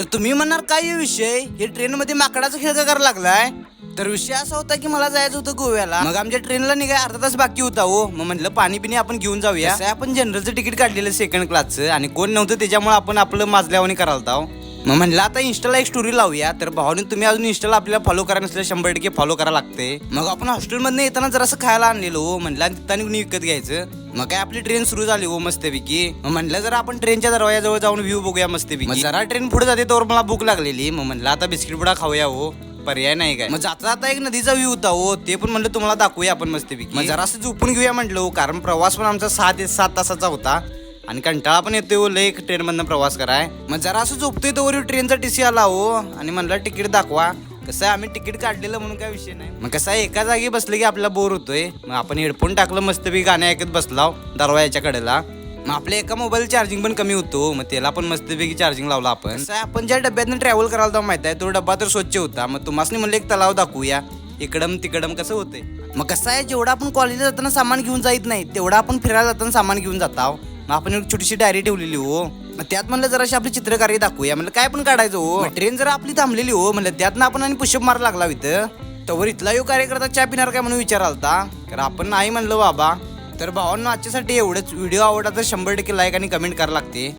तर तुम्ही म्हणणार काय हे विषय? हे ट्रेन मध्ये माकडाचा खेळ का करायला लागलाय? तर विषय असा होता की मला जायचं होतं गोव्याला. मग आमच्या ट्रेनला निघाय अर्धा तास बाकी होता हो. मग म्हटलं पाणी पिणी आपण घेऊन जाऊया. आपण जनरलचं तिकीट काढलेलं सेकंड क्लासचं आणि कोण नव्हतं त्याच्यामुळे आपण आपलं माजल्यावानी करायला होता मग म्हणलं आता इंस्टाला एक स्टोरी लावूया तर भावाने तुम्ही अजून इंस्टाला आपल्याला फॉलो करा नसल्या शंभर टक्के फॉलो करा लागते. मग आपण हॉस्टेलमधनं येताना जरासं खायला आणलेलो म्हणलं आणि तिथं कुणी विकत घ्यायचं? मग काय आपली ट्रेन सुरू झाली हो मस्तपैकी. मग म्हणलं जरा आपण ट्रेनच्या दरवाजाजवळ जाऊन व्ह्यू बघूया मस्तपैकी. जरा ट्रेन पुढे जाते तर मला भूक लागलेली. मग म्हणलं आता बिस्किट पुडा खाऊया हो. पर्याय नाही काय. मग जाता जाता एक नदीचा व्ह्यू होता हो. ते पण म्हणलं तुम्हाला दाखवूया आपण मस्तपैकी. मग जरा असं झोपून घेऊया म्हटलं हो, कारण प्रवास पण आमचा सहा ते सात तासाचा होता. आणि कंटाळा पण येतोय लई लय ट्रेन मधनं प्रवास कराय. मग जरा असं झोपतोय तर ट्रेनचा टीसी आला हो. आणि म्हणलं तिकीट दाखवा. कसं आहे आम्ही तिकीट काढलेलं म्हणून काय विषय नाही. मग कसं आहे एका जागी बसलं की आपला बोर होतोय. मग आपण हेडफोन टाकलं मस्तपैकी गाणे ऐकत बसलाव दरवाजाच्या कडेला मग आपल्या एका मोबाईल चार्जिंग पण कमी होतो हो. मग त्याला पण मस्तपैकी चार्जिंग लावला आपण. आपण ज्या डब्यातनं ट्रॅव्हल करायला जाऊ माहीत आहे तो डब्बा तर स्वच्छ होता. मग तुम्हाला म्हणलं एक तलाव दाखवूया. इकडम तिकडम कसं होतंय. मग कसं आहे जेवढा आपण कॉलेजला जाताना सामान घेऊन जात नाही तेवढा आपण फिरायला जाताना सामान घेऊन जातो मग आपण एक छोटीशी डायरी ठेवलेली हो. त्यात म्हणलं जराशी आपली चित्रकारी दाखवूया. म्हणलं काय पण काढायचं हो. ट्रेन जरा आपली थांबलेली हो. म्हणलं त्यातनं आपण आणि पुशप मार लागला इथं. तवर इथला यो कार्यकर्ता चहा पिणार काय म्हणून विचारालता. कारण आपण नाही म्हणलं बाबा. तर भावांना आजच्यासाठी एवढंच. व्हिडिओ आवडला तर शंभर टक्के लाईक आणि कमेंट करायला लागते.